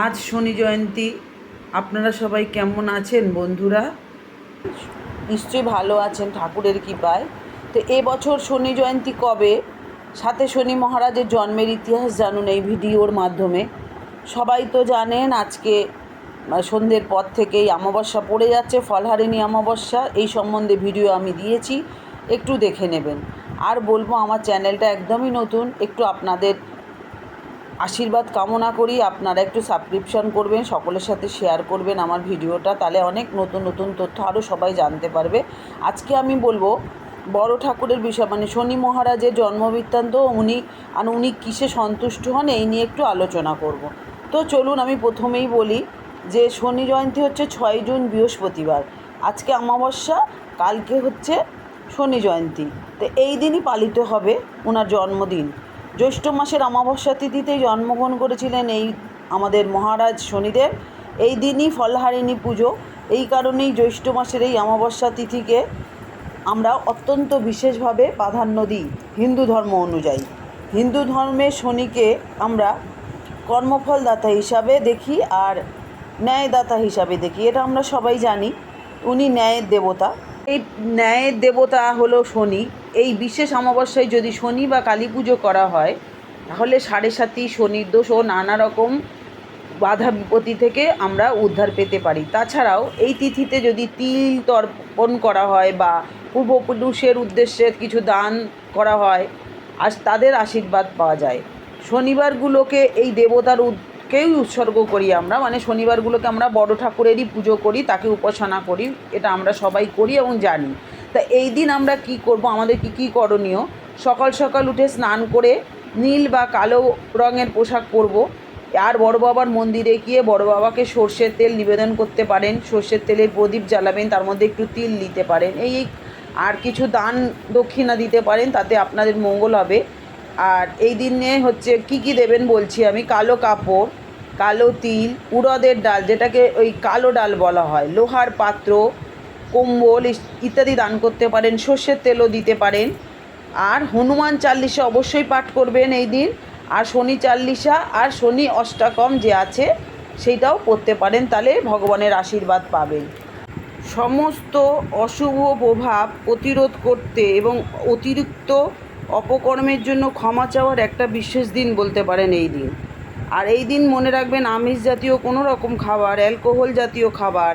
আজ শনি জয়ন্তী। আপনারা সবাই কেমন আছেন বন্ধুরা? নিশ্চয়ই ভালো আছেন ঠাকুরের কৃপায়। তো এবছর শনি জয়ন্তী কবে? সাথে শনি মহারাজের জন্মের ইতিহাস জানুন এই ভিডিওর মাধ্যমে। সবাই তো জানেন আজকে সন্ধ্যের পর থেকেই অমাবস্যা পড়ে যাচ্ছে, ফলহারিণী অমাবস্যা, এই সম্বন্ধে ভিডিও আমি দিয়েছি, একটু দেখে নেবেন। আর বলব, আমার চ্যানেলটা একদমই নতুন, একটু আপনাদের আশীর্বাদ কামনা করি। আপনারা একটু সাবস্ক্রিপশন করবেন, সকলের সাথে শেয়ার করবেন আমার ভিডিওটা, তাহলে অনেক নতুন নতুন তথ্য আরও সবাই জানতে পারবে। আজকে আমি বলব, বড় ঠাকুরের বিষয় মানে শনি মহারাজের জন্মবৃত্তান্ত, উনি আর উনি কিসে সন্তুষ্ট হন, এই নিয়ে একটু আলোচনা করব। তো চলুন আমি প্রথমেই বলি যে, শনি জয়ন্তী হচ্ছে ছয় জুন, বৃহস্পতিবার। আজকে অমাবস্যা, কালকে হচ্ছে শনি জয়ন্তী। তো এই দিনই পালিত হবে ওনার জন্মদিন। জ্যৈষ্ঠ মাসের অমাবস্যা তিথিতেই জন্মগ্রহণ করেছিলেন এই আমাদের মহারাজ শনিদেব। এই দিনই ফলহারিণী পুজো। এই কারণেই জ্যৈষ্ঠ মাসের এই অমাবস্যা তিথিকে আমরা অত্যন্ত বিশেষভাবে প্রাধান্য দিই হিন্দু ধর্ম অনুযায়ী। হিন্দু ধর্মে শনিকে আমরা কর্মফলদাতা হিসাবে দেখি আর ন্যায়দাতা হিসাবে দেখি। এটা আমরা সবাই জানি। উনি ন্যায়ের দেবতা। এই ন্যায়ের দেবতা হলো শনি। এই বিশেষ অমাবস্যায় যদি শনি বা কালী পুজো করা হয়, তাহলে সাড়ে সাতি শনির দোষ ও নানা রকম বাধা বিপত্তি থেকে আমরা উদ্ধার পেতে পারি। তাছাড়াও এই তিথিতে যদি তিল তর্পণ করা হয় বা পূর্বপুরুষের উদ্দেশ্যে কিছু দান করা হয় আর তাদের আশীর্বাদ পাওয়া যায়। শনিবারগুলোকে এই দেবতার উদ- কেই উৎসর্গ করি আমরা। মানে শনিবারগুলোকে আমরা বড় ঠাকুরেরই পুজো করি, তাকে উপাসনা করি, এটা আমরা সবাই করি এবং জানি। তা এই দিন আমরা কি করব? আমাদের কি কি করণীয়? সকাল সকাল উঠে স্নান করে নীল বা কালো রঙের পোশাক পরব। আর বড় বাবার মন্দিরে গিয়ে বড় বাবাকে সর্ষের তেল নিবেদন করতে পারেন, সর্ষের তেলের প্রদীপ জ্বালাবেন, তার মধ্যে একটু তিল দিতে পারেন। এই আর কিছু দান দক্ষিণা দিতে পারেন, তাতে আপনাদের মঙ্গল হবে। আর এই দিনে হচ্ছে কি কি দেবেন বলছি আমি? কালো কাপড় কালো তিল, উড়দের ডাল, যেটাকে ওই কালো ডাল বলা হয়। লোহার পাত্র, কম্বল ইত্যাদি দান করতে পারেন, সর্ষের তেলও দিতে পারেন। আর হনুমান চাল্লিশা অবশ্যই পাঠ করবেন এই দিন। আর শনি চাল্লিশা আর শনি অষ্টাকম যে আছে, সেইটাও পড়তে পারেন, তাহলে ভগবানের আশীর্বাদ পাবেন। সমস্ত অশুভ প্রভাব প্রতিরোধ করতে এবং অতিরিক্ত অপকর্মের জন্য ক্ষমা চাওয়ার একটা বিশেষ দিন বলতে পারেন এই দিন। আর এই দিন মনে রাখবেন আমিষ জাতীয় কোনো রকম খাবার, অ্যালকোহল জাতীয় খাবার,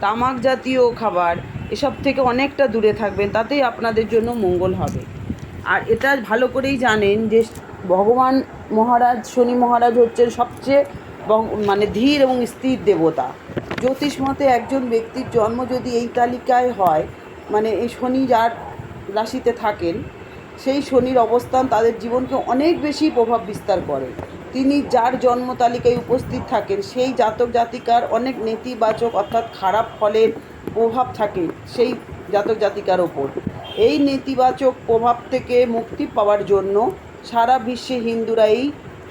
তামাক জাতীয় খাবার, এসব থেকে অনেকটা দূরে থাকবেন, তাতেই আপনাদের জন্য মঙ্গল হবে। আর এটা ভালো করেই জানেন যে ভগবান মহারাজ, শনি মহারাজ হচ্ছেন সবচেয়ে মানে ধীর এবং স্থির দেবতা। জ্যোতিষ মতে একজন ব্যক্তির জন্ম যদি এই তালিকায় হয় মানে এই শনি যার রাশিতে থাকেন, সেই শনির অবস্থান তাদের জীবনকে অনেক বেশি প্রভাব বিস্তার করে। তিনি যার জন্ম তালিকায় উপস্থিত থাকেন, সেই জাতক জাতিকার অনেক নেতিবাচক অর্থাৎ খারাপ ফলের প্রভাব থাকে সেই জাতক জাতিকার ওপর। এই নেতিবাচক প্রভাব থেকে মুক্তি পাওয়ার জন্য সারা বিশ্বে হিন্দুরা এই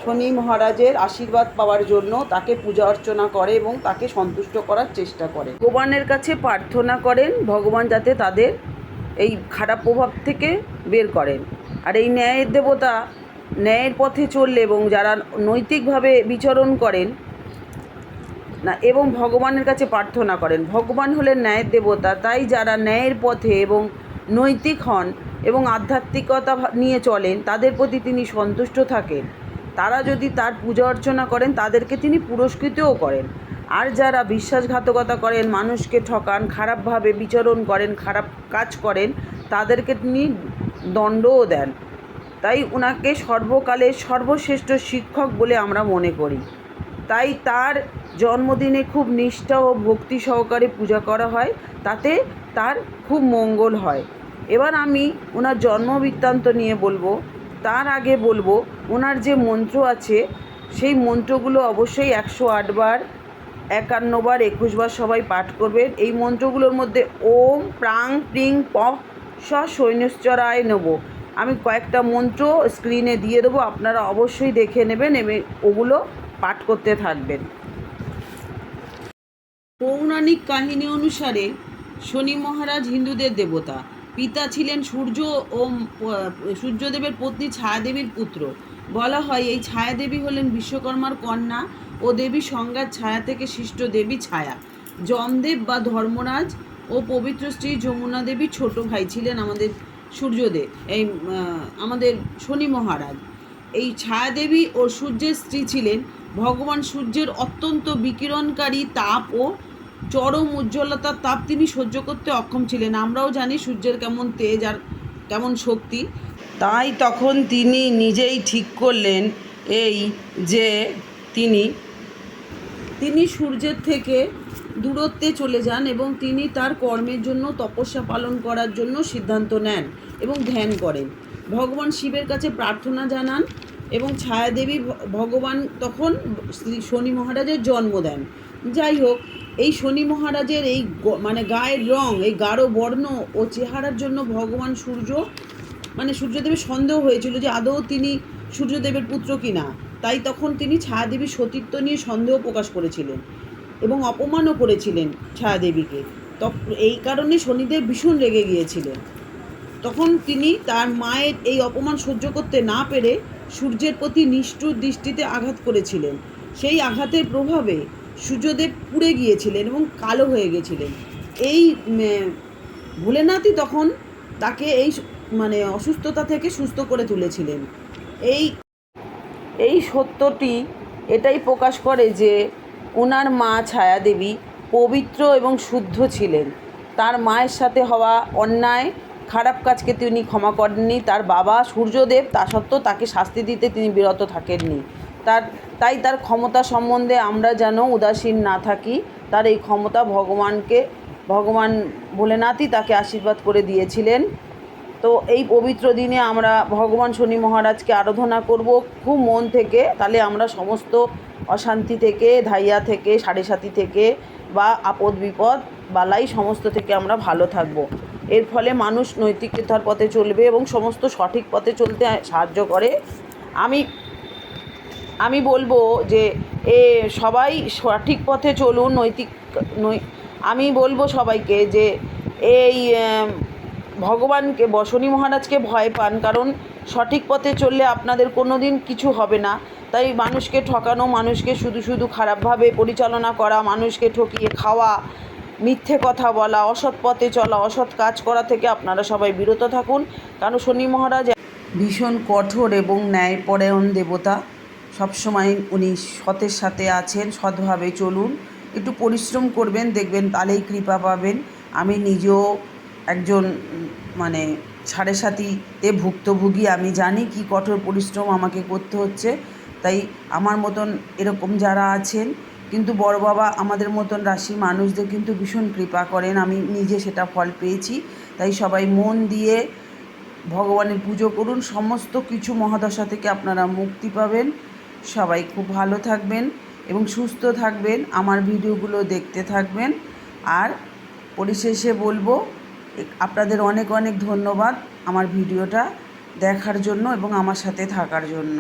শনি মহারাজের আশীর্বাদ পাওয়ার জন্য তাকে পূজা অর্চনা করে এবং তাকে সন্তুষ্ট করার চেষ্টা করে। ভগবানের কাছে প্রার্থনা করেন, ভগবান যাতে তাদের এই খারাপ প্রভাব থেকে বের করেন। আর এই ন্যায়ের দেবতা ন্যায়ের পথে চললে এবং যারা নৈতিকভাবে বিচরণ করেন, না, এবং ভগবানের কাছে প্রার্থনা করেন, ভগবান হলেন ন্যায়ের দেবতা, তাই যারা ন্যায়ের পথে এবং নৈতিক হন এবং আধ্যাত্মিকতা নিয়ে চলেন, তাদের প্রতি তিনি সন্তুষ্ট থাকেন। তারা যদি তার পূজা অর্চনা করেন, তাদেরকে তিনি পুরস্কৃতও করেন। আর যারা বিশ্বাসঘাতকতা করেন, মানুষকে ঠকান, খারাপভাবে বিচরণ করেন, খারাপ কাজ করেন, তাদেরকে তিনি দণ্ডও দেন। তাই ওনাকে সর্বকালের সর্বশ্রেষ্ঠ শিক্ষক বলে আমরা মনে করি। তাই তার জন্মদিনে খুব নিষ্ঠা ও ভক্তি সহকারে পূজা করা হয়, তাতে তার খুব মঙ্গল হয়। এবার আমি ওনার জন্ম বৃত্তান্ত নিয়ে বলব। তার আগে বলব ওনার যে মন্ত্র আছে, সেই মন্ত্রগুলো অবশ্যই একশো আটবার একান্নবার একুশবার সবাই পাঠ করবেন। এই মন্ত্রগুলোর মধ্যে ওম, প্রাং প্রিং প, স, সৈন্যশ্চরায় নেব আমি কয়েকটা মন্ত্র স্ক্রিনে দিয়ে দেবো, আপনারা অবশ্যই দেখে নেবেন এবং ওগুলো পাঠ করতে থাকবেন। পৌরাণিক কাহিনী অনুসারে শনি মহারাজ হিন্দুদের দেবতা। পিতা ছিলেন সূর্য ও সূর্যদেবের পত্নী ছায়াদেবীর পুত্র। বলা হয়, এই ছায়াদেবী হলেন বিশ্বকর্মার কন্যা ও দেবী সংজ্ঞার ছায়া থেকে সৃষ্ট দেবী ছায়া। যমদেব বা ধর্মরাজ ও পবিত্র স্ত্রী যমুনা দেবী ছোট ভাই ছিলেন আমাদের সূর্যদেব, এই আমাদের শনি মহারাজ। এই ছায়াদেবী ও সূর্যের স্ত্রী ছিলেন ভগবান সূর্যের অত্যন্ত বিকিরণকারী তাপ ও চরম উজ্জ্বলতার তাপ তিনি সহ্য করতে অক্ষম ছিলেন। আমরাও জানি সূর্যের কেমন তেজ আর কেমন শক্তি। তাই তখন তিনি নিজেই ঠিক করলেন এই যে তিনি তিনি সূর্যের থেকে দূরত্বে চলে যান এবং তিনি তার কর্মের জন্য তপস্যা পালন করার জন্য সিদ্ধান্ত নেন এবং ধ্যান করেন। ভগবান শিবের কাছে প্রার্থনা জানান এবং ছায়াদেবী ভগবান তখন শনি মহারাজের জন্ম দেন। যাই হোক, এই শনি মহারাজের এই মানে গায়ের রং, এই গাঢ় বর্ণ ও চেহারার জন্য ভগবান সূর্য মানে সূর্যদেবের সন্দেহ হয়েছিল যে আদৌ তিনি সূর্যদেবের পুত্র কিনা। তাই তখন তিনি ছায়াদেবীর সতীত্ব নিয়ে সন্দেহ প্রকাশ করেছিলেন। এবং অপমানও করেছিলেন ছায়াদেবীকে। এই কারণে শনিদেব ভীষণ রেগে গিয়েছিলেন। তখন তিনি তার মায়ের এই অপমান সহ্য করতে না পেরে সূর্যের প্রতি নিষ্ঠুর দৃষ্টিতে আঘাত করেছিলেন। সেই আঘাতের প্রভাবে সূর্যদেব পুড়ে গিয়েছিলেন এবং কালো হয়ে গেছিলেন। এই ভোলেনাথই তখন তাকে এই মানে অসুস্থতা থেকে সুস্থ করে তুলেছিলেন। এই এই সত্যটি এটাই প্রকাশ করে যে ওনার মা ছায়াদেবী পবিত্র এবং শুদ্ধ ছিলেন। তার মায়ের সাথে হওয়া অন্যায়, খারাপ কাজকে তিনি ক্ষমা করেননি। তার বাবা সূর্যদেব, তা সত্ত্বেও তাকে শাস্তি দিতে তিনি বিরত থাকেননি। তার, তাই তার ক্ষমতা সম্বন্ধে আমরা যেন উদাসীন না থাকি। তার এই ক্ষমতা ভগবানকে, ভগবান ভোলেনাথই তাকে আশীর্বাদ করে দিয়েছিলেন। তো এই পবিত্র দিনে আমরা ভগবান শনি মহারাজকে আরাধনা করব। খুব মন থেকে, তাহলে আমরা সমস্ত অশান্তি থেকে, ধাইয়া থেকে সাড়ে সাথী থেকে বা আপদ বিপদ বালাই সমস্ত থেকে আমরা ভালো থাকব। এর ফলে মানুষ নৈতিকতার পথে চলবে এবং সমস্ত সঠিক পথে চলতে সাহায্য করে। আমি আমি বলব যে, এ সবাই সঠিক পথে চলুন, নৈতিক, নৈ, আমি বলব সবাইকে যে, এই ভগবানকে ব- শনি মহারাজকে ভয় পান, কারণ সঠিক পথে চললে আপনাদের কোনো দিন কিছু হবে না। তাই মানুষকে ঠকানো, মানুষকে শুধু শুধু খারাপভাবে পরিচালনা করা, মানুষকে ঠকিয়ে খাওয়া, মিথ্যে কথা বলা, অসৎ পথে চলা, অসৎ কাজ করা থেকে আপনারা সবাই বিরত থাকুন। কারণ শনি মহারাজ ভীষণ কঠোর এবং ন্যায়পরায়ণ দেবতা। সবসময় উনি সতের সাথে আছেন, সৎভাবে চলুন। একটু পরিশ্রম করবেন, দেখবেন তাহলেই কৃপা পাবেন। আমি নিজেও একজন মানে সাড়ে সাথীতে ভুক্তভোগী, আমি জানি কি কঠোর পরিশ্রম আমাকে করতে হচ্ছে, তাই আমার মতন এরকম যারা আছেন, কিন্তু বড় বাবা আমাদের মতন রাশি মানুষদের কিন্তু ভীষণ কৃপা করেন, আমি নিজে সেটা ফল পেয়েছি, তাই সবাই মন দিয়ে ভগবানের পুজো করুন, সমস্ত কিছু মহাদশা থেকে আপনারা মুক্তি পাবেন, সবাই খুব ভালো থাকবেন এবং সুস্থ থাকবেন, আমার ভিডিওগুলো দেখতে থাকবেন, আর পরিশেষে বলব আপনাদের অনেক অনেক ধন্যবাদ আমার ভিডিওটা দেখার জন্য এবং আমার সাথে থাকার জন্য।